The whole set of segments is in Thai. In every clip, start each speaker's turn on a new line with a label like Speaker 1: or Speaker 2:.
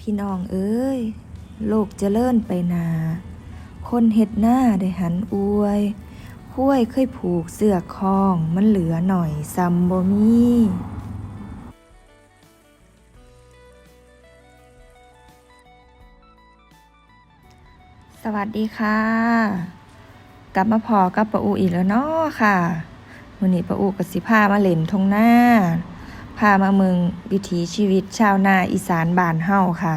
Speaker 1: พี่น้องเอ้ย โลกจเจริญไปนา คนเฮ็ดหน้าได้หันอวยห้วยเคยผูกเสื้อคล้อง มันเหลือหน่อยซ้ำบ่มีสวัสดีค่ะ กลับมาพอกับปะอูอีกแล้วเนาะค่ะวันนี้ปะอูกับสิพามาเล่นทงหน้า พามาเมืองวิถีชีวิตชาวนาอีสานบ้านเฮาค่ะ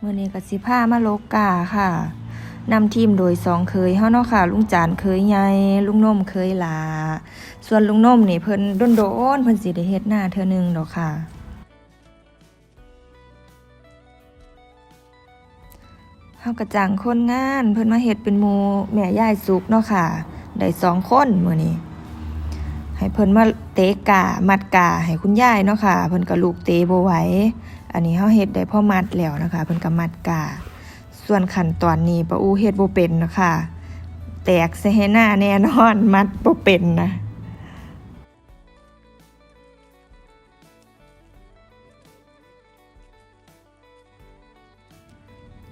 Speaker 1: มื่อนี้ก็สิพามาโลกกาค่ะนำทีมโดยสองเคยเฮาเนาะค่ะ ลุงจานเคยใหญ่ลุงนมเคยหลา ส่วนลุงนมนี่เพิ่นโดนเพิ่นสิได้เฮ็ดหน้าเทื่อนึงดอกค่ะ เฮากระจังคนงาน เพิ่นมาเฮ็ดเป็นหมู่แม่ยายสุกเนาะค่ะ ได้สองคนมือนี้ให้เพิ่นมาเตะกามัดกาให้คุณยายเนาะค่ะ เพิ่นก็ลูกเตะบ่ไหวอันนี้เฮาเฮ็ดได้พ่อมัดแล้วนะคะ เพิ่นก็มัดกา ส่วนขั้นตอนนี้ป้าอูเฮ็ดบ่เป็นนะคะแตกใส่ให้หน้าแน่นอนมัดบ่เป็นนะ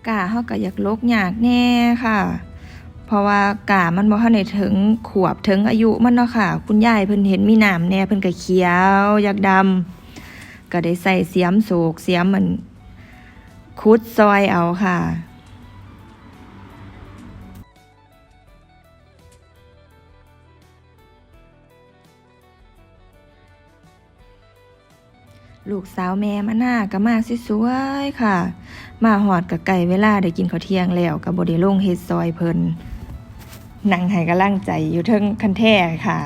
Speaker 1: กาเฮาก็อยากลกอยากแน่ค่ะ ราะว่ากามันบ่ทันได้ถึงขวบถึงอายุมันเนาะค่ะ คุณยายเพิ่นเห็นมีน้ำแน่เพิ่นก็เขียว อยากดำก็ได้ใส่เสียมโศกเสียมมันคุดซอยเอาค่ะลูกสาวแม่มาหน้าก็มาสวยๆค่ะ มาหอดกับไก่เวลาได้กินข้าวเที่ยงแล้วกับบดีลงเฮ็ดซอยเพิ่น นั่งให้กำลังใจอยู่เทิงคันแท่ค่ะ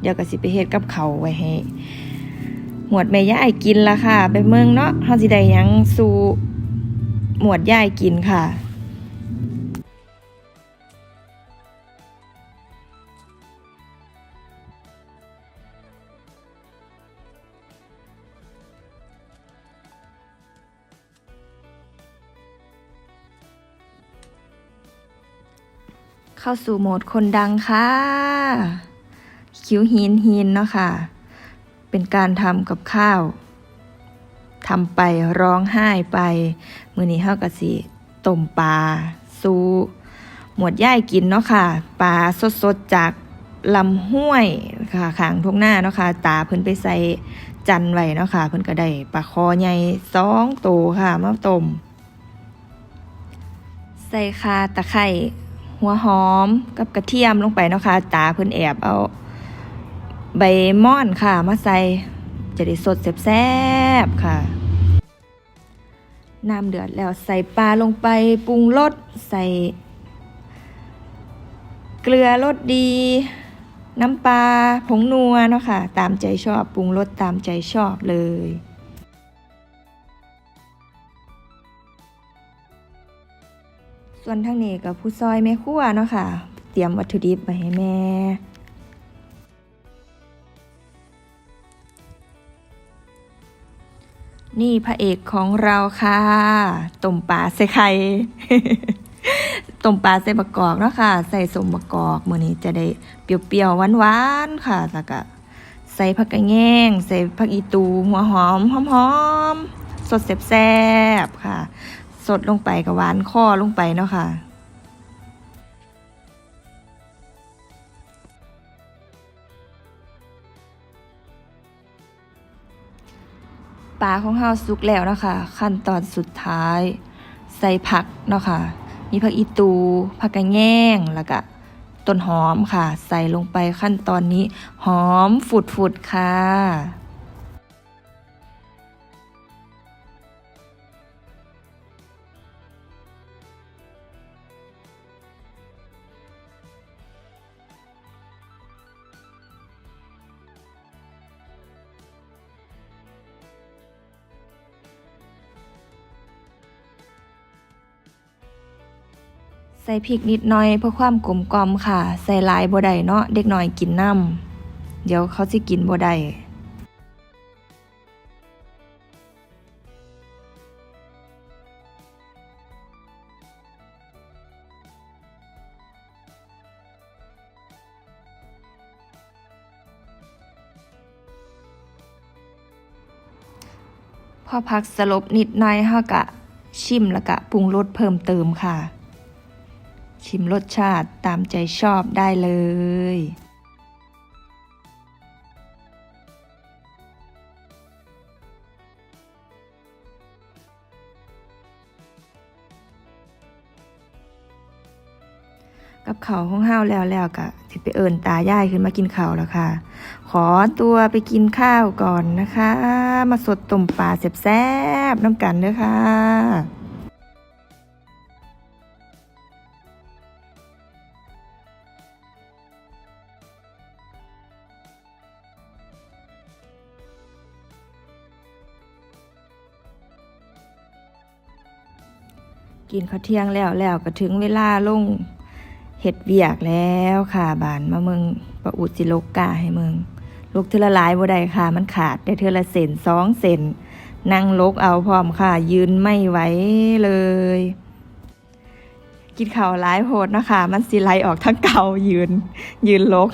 Speaker 1: เดี๋ยวก็สิไปเฮ็ดกับเขาไว้ให้หมวดแม่ย่ายกินละค่ะ ไปเมืองเนาะเฮาสิได้ยังสู่หมวดย่ายกินค่ะ เข้าสู่โหมดคนดังค่ะ คิ้วหินหินเนาะค่ะ เป็นการทำกับข้าวทำไปร้องไห้ไป มือนี้เฮาก็สิต้มปลาสู่หมวดย่ายกินเนาะค่ะปลาสดๆจากลำห้วยค่ะขางทุ่งนาเนาะค่ะ ตาเพิ่นไปใส่จันไว้เนาะค่ะ เพิ่นก็ได้ปลาคอใหญ่สองตัวค่ะมาต้มใส่คาตะไคร้ หัวหอมกับกระเทียมลงไปเนาะค่ะตาเพิ่นแอบเอาใบม่อนค่ะ มาใส่จะได้สดแซ่บๆค่ะน้ำเดือดแล้วใส่ปลาลงไปปรุงรสใส่ เกลือรสดี น้ำปลาผงนัวเนาะค่ะ ตามใจชอบปรุงรสตามใจชอบเลย ส่วนทางนี้กับผู้ซอยแม่ครัวเนาะค่ะ เตรียมวัตถุดิบไปให้แม่นี่พระเอกของเราค่ะต้มปลาใส่ไข่ต้มปลาใส่บะกอกเนาะค่ะ ใส่สมบะกอกมื้อนี้จะได้เปรี้ยวๆหวานๆค่ะแล้วก็ใส่ผักกระแยงใส่ผักอีตู หัวหอมหอมๆสดแซ่บๆค่ะ สดลงไปกับหวานข้อลงไปเนาะค่ะ ปลาของเฮาสุกแล้วนะคะ ขั้นตอนสุดท้าย ใส่ผักเนาะค่ะ มีผักอีตูผักกระแยงแล้วก็ต้นหอมค่ะ ใส่ลงไปขั้นตอนนี้ หอมฝุดๆค่ะ ใส่พริกนิดหน่อยเพื่อความกลมกล่อมค่ะ ใส่หลายบ่ได้เนาะเด็กน้อยกินน้ำเดี๋ยวเขาสิกินบ่ได้พอพักสลบนิดหน่อยเฮากะ ชิมแล้วก็ปรุงรสเพิ่มเติมค่ะ ชิมรสชาติตามใจชอบได้เลย กับเขาวของเฮาแล้วแล้วก็สิไปเอิญตายายขึ้นมากินข้าวแล้วค่ะ ขอตัวไปกินข้าวก่อนนะคะ มาสดต้มปลาแซ่บๆน้ำกันเด้อค่ะ กินข้าวเที่ยงแล้วแล้วก็ถึงเวลาลงเห็ดเวียกแล้วค่ะบานมาเมืองประอุดสิโลกกาให้เมืองลูกเทอละลายบ่ได้ค่ะ มันขาดได้เทอละเซนสองเซนนั่งลกเอาพร้อมค่ะ ยืนไม่ไหวเลย กินข้าวหลายโพดนะคะ มันสิไหลออกทั้งเก่ายืน ยืนลก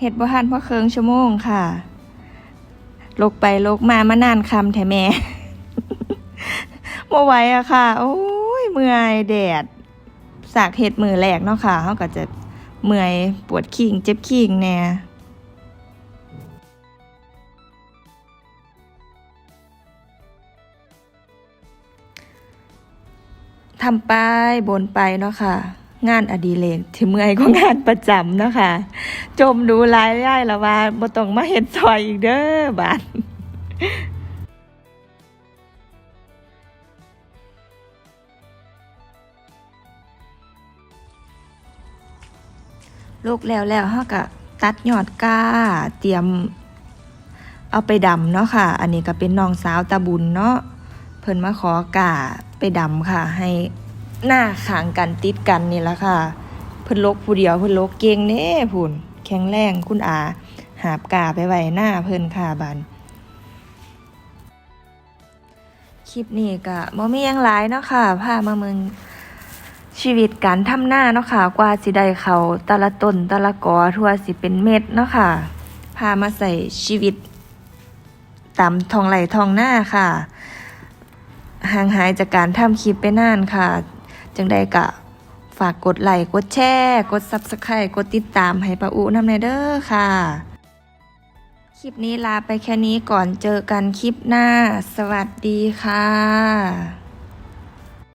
Speaker 1: เห็ดบ่ทันพราะเคิงชั่วโมงค่ะ ลกไปลกมามานานคำแท้แม่บ่ไหวอะค่ะ โอ้ย เมื่อยแดด สากเห็ดมือแรกเนาะค่ะเขาก็จะเมื่อยปวดขิงเจ็บขิงแน่ทำไปบนไปเนาะค่ะ งานอดิเรกที่เมื่อยก็งานประจำนะคะ จมดูรายได้ละว่าบ่ต้องมาเห็นซอยอีกเด้อบาดลูกแล้วแล้วเฮาก็ตัดยอดก้า เตรียมเอาไปดำเนาะค่ะ อันนี้ก็เป็นน้องสาวตาบุญเนาะเพิ่นมาขอกาไปดำค่ะ ให้ หน้าขางกันติดกันนี่ละค่ะ เพิ่นลกผู้เดียวเพิ่นลกเก่งเน่พุ่น แข็งแรงคุณอา หาบกาไปไว้หน้าเพิ่นค่ะบันคลิปนี้ก็บ่มียังหลายเนาะค่ะพามาเมืองชีวิตการทำหน้าเนาะค่ะ กว่าสิได้เขาต่ละต้นต่ละกอทั่วสิเป็นเม็ดเนาะค่ะ พามาใส่ชีวิตตามทองไหลทองหน้าค่ะห่างหายจากการทำคลิปไปนานค่ะ จังใดกะฝากกดไลค์กดแชร์กด Subscribe กดติดตามให้ปะอุนำในเด้อค่ะ คลิปนี้ลาไปแค่นี้ก่อนเจอกันคลิปหน้า สวัสดีค่ะ